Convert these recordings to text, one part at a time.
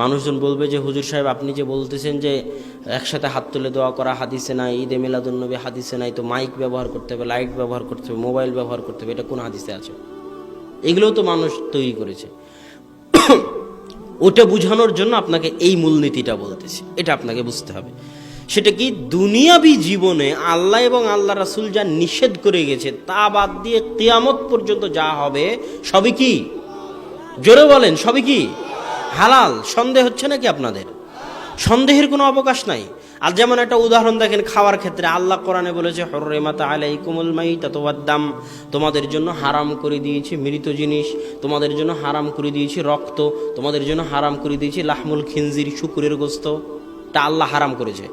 মানুষজন বলবে যে, হুজুর সাহেব, আপনি যে বলতেছেন যে একসাথে হাত তুলে দোয়া করা হাদিসে নাই, ঈদে মিলাদুন্নবী হাদিসে নাই, তো মাইক ব্যবহার করতে হবে, লাইট ব্যবহার করতে হবে, মোবাইল ব্যবহার করতে হবে, এটা কোন হাদিসে আছে? এগুলোও তো মানুষ তৈরি করেছে। ওটা বোঝানোর জন্য আপনাকে এই মূলনীতিটা বলতেছি, এটা আপনাকে বুঝতে হবে। সেটা কি? দুনিয়াবি জীবনে আল্লাহ এবং আল্লাহ রাসুল যা নিষেধ করে গেছে, তা বাদ দিয়ে কেয়ামত পর্যন্ত যা হবে, সবই কি? জোরে বলেন, সবই কি? হালাল, সন্দেহ হচ্ছে নাকি আপনাদের? সন্দেহের কোনো অবকাশ নাই। আর যেমন একটা উদাহরণ দেখেন, খাওয়ার ক্ষেত্রে আল্লাহ কোরআনে বলেছে হররে মাতা আলাইকুমুল মাই দাম। তোমাদের জন্য হারাম করে দিয়েছি মৃত জিনিস, তোমাদের জন্য হারাম করে দিয়েছি রক্ত, তোমাদের জন্য হারাম করে দিয়েছি লাহমুল খিনজির শুকুরের গোস্ত। তা আল্লাহ হারাম করেছে।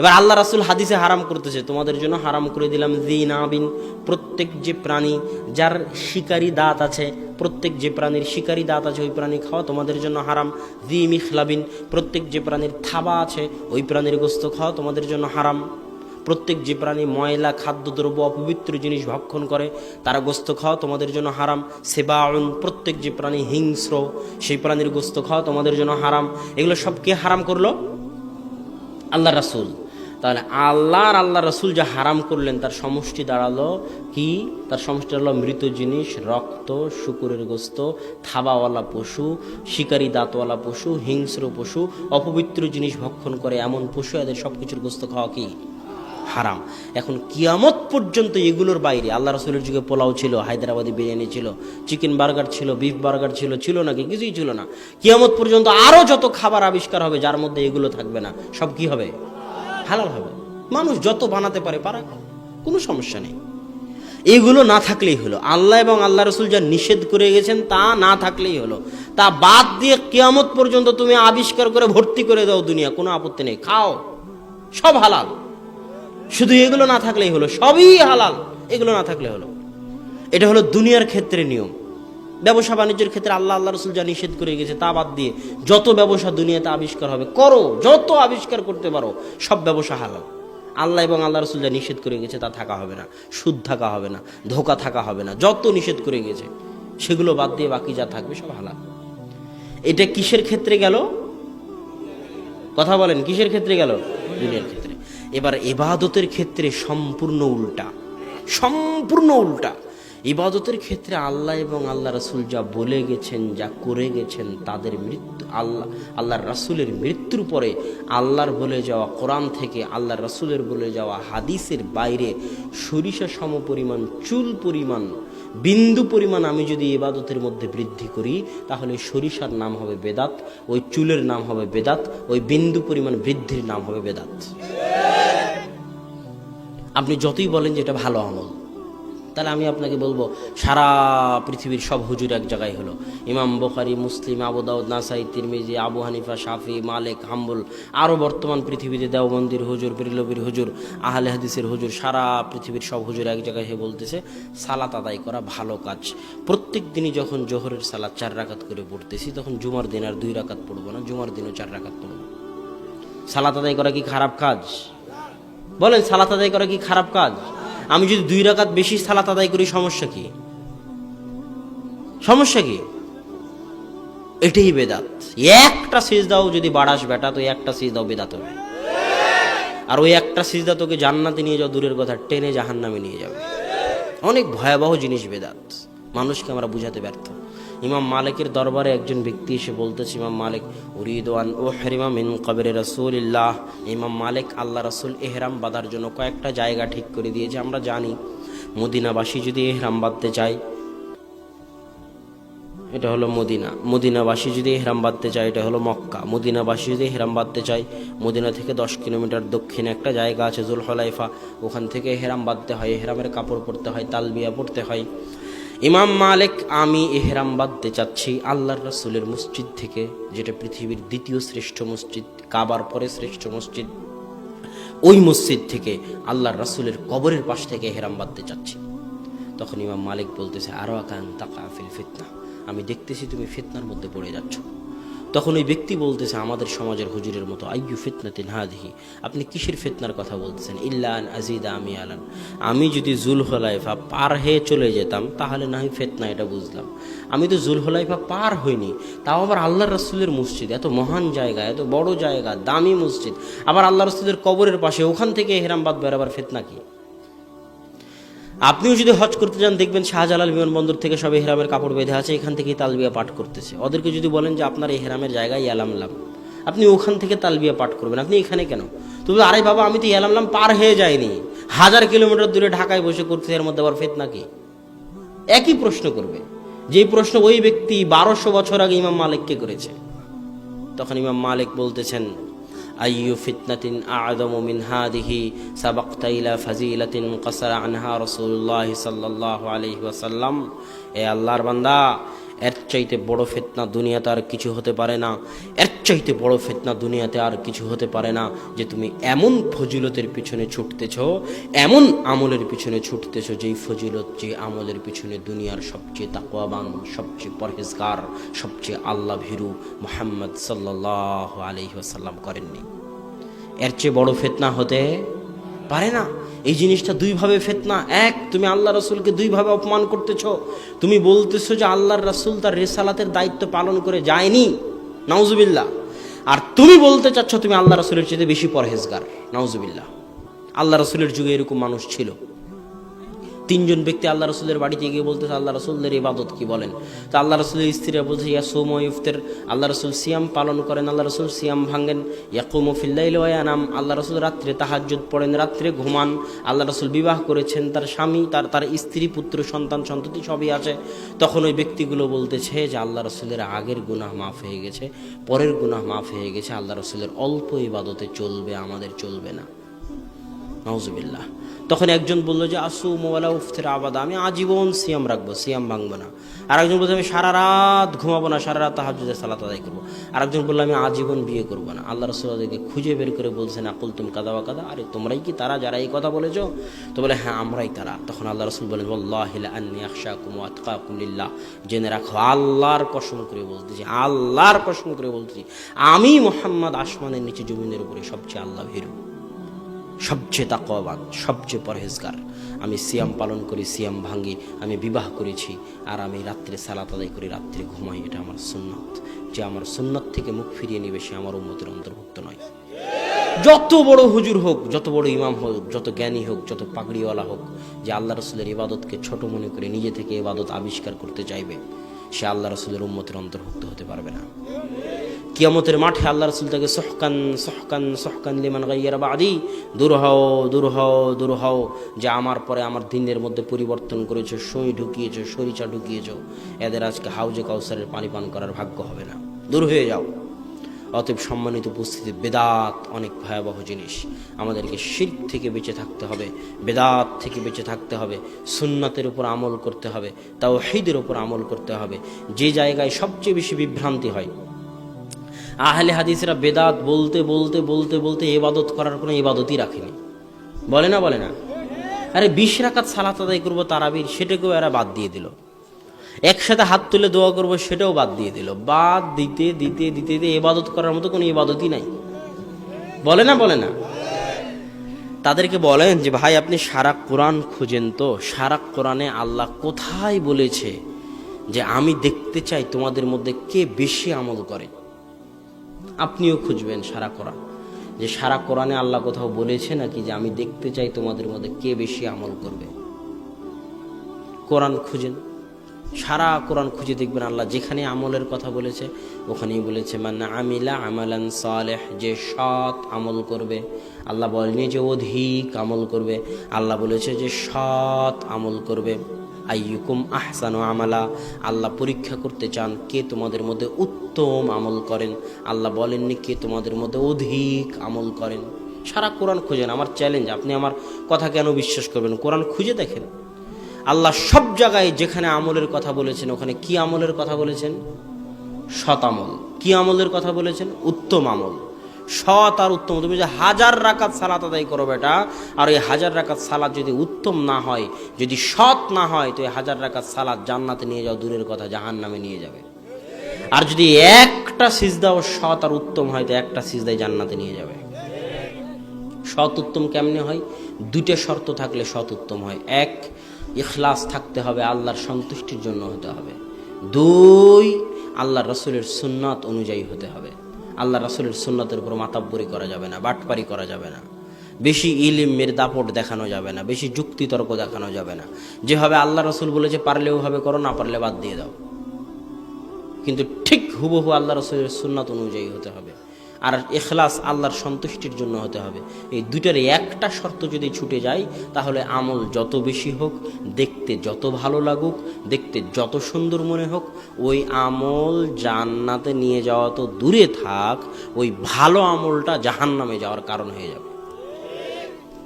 এবার আল্লাহ রাসুল হাদিসে হারাম করতেছে, তোমাদের জন্য হারাম করে দিলাম দিন আবিন প্রত্যেক যে প্রাণী যার শিকারী দাঁত আছে, প্রত্যেক যে প্রাণীর শিকারী দাঁত আছে, ওই প্রাণী খাওয়া তোমাদের জন্য হারাম। জি মিখলাবিন প্রত্যেক যে প্রাণীর থাবা আছে, ওই প্রাণীর গোস্ত খাওয়া তোমাদের জন্য হারাম। প্রত্যেক যে প্রাণী ময়লা খাদ্যদ্রব্য অপবিত্র জিনিস ভক্ষণ করে, তারা গোস্ত খাওয়া তোমাদের জন্য হারাম। সেবাউন, প্রত্যেক যে প্রাণী হিংস্র, সেই প্রাণীর গোস্ত খাওয়া তোমাদের জন্য হারাম। এগুলো সব কে হারাম করল? আল্লাহ রাসুল। তাহলে আল্লাহর আল্লাহ রাসুল যা হারাম করলেন, তার সমষ্টি দাঁড়াল কি? তার সমষ্টি দাঁড়াল মৃত জিনিস, রক্ত, শুকুরের গোস্ত, থাবাওয়ালা পশু, শিকারী দাঁতওয়ালা পশু, হিংস্র পশু, অপবিত্র জিনিস ভক্ষণ করে এমন পশু এদের সব কিছুর গোস্ত খাওয়া কি? হারাম। এখন কিয়ামত পর্যন্ত এগুলোর বাইরে আল্লাহ রসুলের যুগে পোলাও ছিল, হায়দ্রাবাদি বিরিয়ানি ছিল, চিকেন বার্গার ছিল বিফ বার্গার ছিল ছিল নাকি? কিছুই ছিল না। কিয়ামত পর্যন্ত আরও যত খাবার আবিষ্কার হবে, যার মধ্যে এগুলো থাকবে না, সব কি হবে? হালাল হবে। মানুষ যত বানাতে পারে, পারা। কোনো সমস্যা নেই। এগুলো না থাকলেই হলো। আল্লাহ এবং আল্লাহ রসুল যা নিষেধ করে গেছেন, তা না থাকলেই হলো। তা বাদ দিয়ে কেয়ামত পর্যন্ত তুমি আবিষ্কার করে, ভর্তি করে দাও দুনিয়া, কোনো আপত্তি নেই। খাও। সব হালাল। শুধু এগুলো না থাকলেই হলো, সবই হালাল, এগুলো না থাকলে হলো। এটা হলো দুনিয়ার ক্ষেত্রে নিয়ম। ব্যবসা বাণিজ্যের ক্ষেত্রে আল্লাহ আল্লাহ রসুল যা নিষেধ করে গেছে তা বাদ দিয়ে যত ব্যবসা দুনিয়াতে আবিষ্কার হবে, করো, যত আবিষ্কার করতে পারো, সব ব্যবসা হালাল। আল্লাহ এবং আল্লাহ রসুল যা নিষেধ করে গেছে তা থাকা হবে না, সুদ থাকা হবে না, ধোকা থাকা হবে না, যত নিষেধ করে গেছে, সেগুলো বাদ দিয়ে বাকি যা থাকবে সব হালাল। এটা কিসের ক্ষেত্রে গেল? কথা বলেন, কিসের ক্ষেত্রে গেল? দুনিয়ার ক্ষেত্রে। এবার এবাদতের ক্ষেত্রে সম্পূর্ণ উল্টা সম্পূর্ণ উল্টা। ইবাদতের ক্ষেত্রে আল্লাহ এবং আল্লাহ রাসুল যা বলে গেছেন, যা করে গেছেন, তাদের মৃত্যু, আল্লাহ, আল্লাহর রাসুলের মৃত্যুর পরে আল্লাহর বলে যাওয়া কোরআন থেকে, আল্লাহর রাসুলের বলে যাওয়া হাদিসের বাইরে সরিষা সম পরিমাণ, চুল পরিমাণ, বিন্দু পরিমাণ আমি যদি ইবাদতের মধ্যে বৃদ্ধি করি, তাহলে সরিষার নাম হবে বেদাত, ওই চুলের নাম হবে বেদাত, ওই বিন্দু পরিমাণ বৃদ্ধির নাম হবে বেদাত। আপনি যতই বলেন যে এটা ভালো আমল, তাহলে আমি আপনাকে বলব, সারা পৃথিবীর সব হুজুর এক জায়গায় হলো। ইমাম Bukhari, Muslim, Abu Dawud, Nasai, Tirmidhi, Abu Hanifa, Shafi, Malik, Hanbal আরও বর্তমান পৃথিবীতে দেওবন্দির হুজুর, বিরলবির হুজুর, আহলে হাদিসের হুজুর, সারা পৃথিবীর সব হুজুর এক জায়গায় হয়ে বলতেছে, সালাত আদায় করা ভালো কাজ। প্রত্যেক দিনই যখন জোহরের সালাত চার রাকাত করে পড়তেছি, তখন জুমার দিন আর দুই রাকাত পড়ব না, জুমার দিনও চার রাকাত পড়ব। সালাত আদায় করা কি খারাপ কাজ? বলেন, সালাত আদায় করা কি খারাপ কাজ? আমি যদি দুই রাকাত বেশি সালাত আদায় করি, সমস্যা কি? সমস্যা কি? এটাই বেদাত। একটা সিজদাও যদি বাড়াস বেটা, তো একটা সিজদাও বেদাত হবে। আর ওই একটা সিজদা তোকে জান্নাতে নিয়ে যাও দূরের কথা, টেনে জাহান্নামে নিয়ে যাবে। অনেক ভয়াবহ জিনিস বেদাত। মানুষকে আমরা বুঝাতে ব্যর্থ। ইমাম মালিকের দরবারে একজন ব্যক্তি এসে বলতেছে, ইমাম মালিক উরিদওয়ান ও হেরিমা মিন কবরে রসুলিল্লাহ। ইমাম মালিক আল্লাহ রসুল এহরাম বাঁধার জন্য কয়েকটা জায়গা ঠিক করে দিয়েছে, আমরা জানি। মদিনাবাসী যদি এহরাম বাঁধতে চায়, এটা হলো মদিনা। মদিনাবাসী যদি এহরাম বাঁধতে চায়, এটা হলো মক্কা। মদিনাবাসী যদি এহরাম বাঁধতে চায়, মদিনা থেকে দশ কিলোমিটার দক্ষিণে একটা জায়গা আছে জুল হলাইফা ওখান থেকে এহরাম বাঁধতে হয়, এহরামের কাপড় পরতে হয়, তালবিয়া পরতে হয়। ইমাম মালিক, আমি এহরাম বাঁধতে চাচ্ছি আল্লাহর রাসুলের মসজিদ থেকে, যেটা পৃথিবীর দ্বিতীয় শ্রেষ্ঠ মসজিদ, কাবার পরে শ্রেষ্ঠ মসজিদ। ওই মসজিদ থেকে আল্লাহর রাসুলের কবরের পাশ থেকে এহরাম বাঁধতে চাচ্ছি। তখন ইমাম মালিক বলতেছে, আরও আকান তাকা ফিল ফিতনা। আমি দেখতেছি তুমি ফিতনার মধ্যে পড়ে যাচ্ছ। তখন ওই ব্যক্তি বলতেছে, আমাদের সমাজের হুজুরের মতো, আইয়ু ফিতনাতিন হাদিহি? আপনি কিসের ফিতনার কথা বলতেছেন? ইল্লান আজিদা আমি আলান আমি যদি জুল হলাইফা পার হয়ে চলে যেতাম, তাহলে না হয় ফেতনা, এটা বুঝলাম। আমি তো জুল হলাইফা পার হইনি, তাও আবার আল্লাহ রসুলের মসজিদ, এত মহান জায়গা, এত বড় জায়গা, দামি মসজিদ। আবার আল্লাহ রসুলের কবরের পাশে, ওখান থেকে হেরামবাদ বেরোবার ফেতনা কি? আপনিও যদি হজ করতে যান, দেখবেন শাহজালাল বিমানবন্দর থেকে সব হেরামের কাপড় বেঁধে আছে, এখান থেকেই তালবিয়া পাঠ করতেছে। ওদেরকে যদি বলেন যে, আপনার এই হেরামের জায়গায় ইয়ালামলাম আপনি ওখান থেকে তালবিয়া পাঠ করবেন। আপনি এখানে কেন? তুমি আরে বাবা, আমি তো ইয়ালামলাম পার হয়ে যাইনি। হাজার কিলোমিটার দূরে ঢাকায় বসে করতে এর মধ্যে আবার ফেত নাকি একই প্রশ্ন করবে। যেই প্রশ্ন ওই ব্যক্তি বারোশো বছর আগে ইমাম মালিককে করেছে। তখন ইমাম মালিক বলতেছেন أي فتنة أعظم من هذه؟ سبقت إلى فزيلة قصر عنها رسول الله صلى الله عليه وسلم. এ আল্লাহর বান্দা, এর চাইতে বড় ফিতনা দুনিয়াতে আর কিছু হতে পারে না। এর চাইতে বড় ফিতনা দুনিয়াতে আর কিছু হতে পারে না যে তুমি এমন ফজিলতের পিছনে ছুটতেছ, এমন আমলের পিছনে ছুটতেছ যেই ফজিলত যে আমলের পিছনে দুনিয়ার সবচেয়ে তাকওয়াবান, সবচেয়ে পরহেজগার, সবচেয়ে আল্লাহ ভীরু মোহাম্মদ সাল্লাহ আলহি আসাল্লাম করেননি। এর চেয়ে বড় ফেতনা হতে পারে না। এই জিনিসটা দুইভাবে ফেতনা। এক, তুমি আল্লাহ রসুলকে দুইভাবে অপমান করতেছ। তুমি বলতেছো যে আল্লাহর রসুল তার রেসালাতের দায়িত্ব পালন করে যায়নি। নাউজুবিল্লা আর তুমি বলতে চাচ্ছ তুমি আল্লাহ রসুলের চেয়ে বেশি পরহেজগার। নাউজুবিল্লা আল্লাহ রসুলের যুগে এরকম মানুষ ছিল। তিনজন ব্যক্তি আল্লাহ রসুলের বাড়িতে গিয়ে বলতেছে, আল্লাহ রসুলের ইবাদত কি? বলেন। তো আল্লাহ রসুলের স্ত্রীরা বলছে, ইয়া সোম ইফতের আল্লাহ রসুল সিয়াম পালন করেন, আল্লাহ রসুল সিয়াম ভাঙ্গেন ইয়াকুম ফিল্লাইল ওয়ানাম আল্লাহ রসুল রাত্রে তাহাজ্জুদ পড়েন, রাত্রে ঘুমান। আল্লাহ রসুল বিবাহ করেছেন, তার স্বামী, তার তার স্ত্রী, পুত্র, সন্তান, সন্ততি সবই আছে। তখন ওই ব্যক্তিগুলো বলতেছে যে, আল্লাহ রসুলের আগের গুনাহ মাফ হয়ে গেছে, পরের গুনাহ মাফ হয়ে গেছে। আল্লাহ রসুলের অল্প ইবাদতে চলবে, আমাদের চলবে না। নওজবিল্লাহ তখন একজন বলল যে আসু মোবাইলা উফতের আবাদা, আমি আজীবন সিয়াম রাখব, সিয়াম ভাঙবো না। আর একজন বলছে আমি সারা রাত ঘুমাবো না, সারা রাত তাহাজুদের সালাত আদায় করব। আর একজন বলল, আমি আজীবন বিয়ে করব না। আল্লাহ রসুল্লাহকে খুঁজে বের করে বলছেন আকুল তুম কাদা বা কাদা? আরে, তোমরাই কি তারা, যারা এই কথা বলেছ? তো বলে হ্যাঁ আমরাই তারা। তখন আল্লাহ রসুল বলেন আল্লাহ জেনে রাখো, আল্লাহর কসম করে বলতেছি, আল্লাহর কসম করে বলতেছি, আমি মোহাম্মদ আসমানের নিচে জমিনের উপরে সবচেয়ে আল্লাহ ভীরু। সবচেয়ে তাকওয়াবান সবচেয়ে পরহেজগার। আমি সিয়াম পালন করি, সিয়াম ভাঙ্গি, আমি বিবাহ করেছি, আর আমি রাত্রে সালাত আদায় করি, রাত্রে ঘুমাই, এটা আমার সুন্নত। যে আমার সুন্নত থেকে মুখ ফিরিয়ে নিবে, সে আমার উন্মতের অন্তর্ভুক্ত নয়। যত বড় হুজুর হোক, যত বড় ইমাম হোক, যত জ্ঞানী হোক, যত পাগড়িওয়ালা হোক, যে আল্লাহ রসুলের ইবাদতকে ছোট মনে করে নিজে থেকে ইবাদত আবিষ্কার করতে চাইবে, সে আল্লাহ রসুলের উন্মতের অন্তর্ভুক্ত হতে পারবে না। কিয়ামতের মাঠে আল্লাহ রসুল তাকে সহকান সহকান সহকান লিমান গাইয়ার বাদি, দূর হও দূর হও দূর হও, যে আমার পরে আমার দিনের মধ্যে পরিবর্তন করেছ, সই ঢুকিয়েছো, সরিচা ঢুকিয়েছো। এদের আজকে হাউজে কাউসারের পানি পান করার ভাগ্য হবে না। দূর হয়ে যাও। অতএব সম্মানিত উপস্থিতি, বেদাত অনেক ভয়াবহ জিনিস। আমাদেরকে শির থেকে বেঁচে থাকতে হবে, বেদাত থেকে বেঁচে থাকতে হবে, সুন্নাতের উপর আমল করতে হবে তাও হিদের উপর আমল করতে হবে। যে জায়গায় সবচেয়ে বেশি বিভ্রান্তি হয় আহলে হাদিসরা বেদাত বলতে বলতে বলতে বলতে এবাদত করার কোনো ইবাদতই রাখেনি। বলে না বলে না? আরে বিশ রাকাত সালাত আদায় করব তারাবির, সেটাকেও এরা বাদ দিয়ে দিল। একসাথে হাত তুলে দোয়া করব, সেটাও বাদ দিয়ে দিল। বাদ দিতে দিতে দিতে দিতে এবাদত করার মতো কোনো ইবাদতই নাই। বলে না বলে না? তাদেরকে বলেন যে, ভাই, আপনি সারা কোরআন খুঁজেন তো। সারা কোরআনে আল্লাহ কোথায় বলেছে যে, আমি দেখতে চাই তোমাদের মধ্যে কে বেশি আমল করে? আপনিও খুঁজবেন সারা কোরআন। যে সারা কোরআনে আল্লাহ কোথাও বলেছে নাকি যে আমি দেখতে চাই তোমাদের মধ্যে কে বেশি আমল করবে। কোরআন খুঁজেন। সারা কোরআন খুঁজে দেখবেন আল্লাহ যেখানে আমলের কথা বলেছে, ওখানেই বলেছে মানে আমিলা আমালান সালেহ যে সৎ আমল করবে। আল্লাহ বলেনি যে অধিক আমল করবে। আল্লাহ বলেছে যে সৎ আমল করবে। আইয়ুকুম আহসানু আমালা। আল্লাহ পরীক্ষা করতে চান কে তোমাদের মধ্যে উত্তম আমল করেন। আল্লাহ বলেননি কে তোমাদের মধ্যে অধিক আমল করেন। সারা কোরআন খুঁজেন। আমার চ্যালেঞ্জ আপনি আমার কথা কেন বিশ্বাস করবেন? কোরআন খুঁজে দেখেন। আল্লাহ সব জায়গায় যেখানে আমলের কথা বলেছেন, ওখানে কি আমলের কথা বলেছেন? সৎ আমল। কি আমলের কথা বলেছেন? উত্তম আমল। সৎ আর উত্তম। তুমি যে হাজার রাকাত সালাত আদায় করো বেটা, আর এই হাজার রাকাত সালাত যদি উত্তম না হয়, যদি সৎ না হয়, তো এই হাজার রাকাত সালাত জান্নাতে নিয়ে যাও দূরের কথা জাহান নামে নিয়ে যাবে। আর যদি একটা সিজদাও সৎ আর উত্তম হয়, তো একটা সিজদাই জান্নাতে নিয়ে যাবে। সৎ উত্তম কেমনে হয়? দুইটা শর্ত থাকলে সৎ উত্তম হয়। এক, ইখলাস থাকতে হবে, আল্লাহর সন্তুষ্টির জন্য হতে হবে। দুই আল্লাহ রসুলের সুন্নাত অনুযায়ী হতে হবে। আল্লাহ রাসুলের সুন্নতের উপর মাতাব্বরি করা যাবে না, বাটপারি করা যাবে না। বেশি ইলিমের দাপট দেখানো যাবে না, বেশি যুক্তিতর্ক দেখানো যাবে না। যেভাবে আল্লাহ রসুল বলেছে পারলে ওভাবে করো, না পারলে বাদ দিয়ে দাও। কিন্তু ঠিক হুবহু আল্লাহ রসুলের সুন্নাত অনুযায়ী হতে হবে। আর এখলাস আল্লাহর সন্তুষ্টির জন্য হতে হবে। এই দুটার একটা শর্ত যদি ছুটে যায়, তাহলে আমল যত বেশি হোক, দেখতে যত ভালো লাগুক, দেখতে যত সুন্দর মনে হোক, ওই আমল জান্নাতে নিয়ে যাওয়া তো দূরে থাক, ওই ভালো আমলটা জাহান্নামে যাওয়ার কারণ হয়ে যাবে।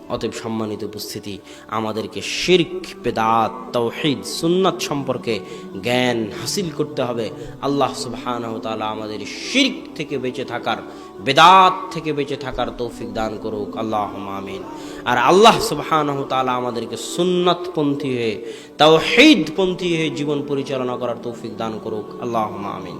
অতএব সম্মানিত উপস্থিতি, আমাদেরকে শিরক, বেদাত, তৌহিদ, সুন্নাত সম্পর্কে জ্ঞান হাসিল করতে হবে। আল্লাহ সুবহানাহু তাআলা আমাদের শিরক থেকে বেঁচে থাকার, বেদাত থেকে বেঁচে থাকার তৌফিক দান করুক। আল্লাহ আমিন। আর আল্লাহ সুবহানাহু তাআলা আমাদেরকে সুন্নাতপন্থী হয়ে তাওহীদপন্থী হয়ে জীবন পরিচালনা করার তৌফিক দান করুক। আল্লাহ আমিন।